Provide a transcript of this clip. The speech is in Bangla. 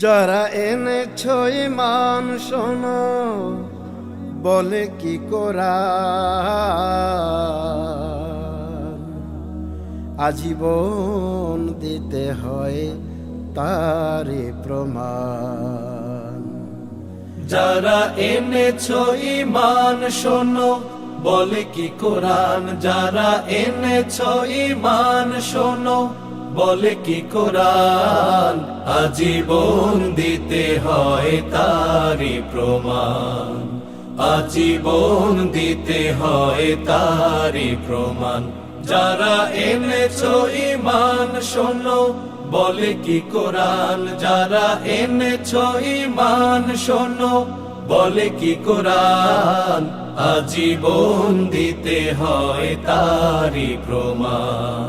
যারা এনে এনেছ মান শোনো, বলে কি করা আজীবন দিতে হয় তারে প্রমাণ। যারা এনেছো ইমান, শোনো, বলে কি কোরআন? যারা এনেছো ইমান, শোনো বলে কি কোরআন? আজীবন দিতে হয় তারি প্রমাণ। আজীবন দিতে হয় তারি প্রমাণ। যারা এনেছো ইমান শোনো, বলে কি কোরআন? যারা এনেছো ইমান শোনো, বলে কি কোরআন? আজীবন দিতে হয় তারি প্রমাণ।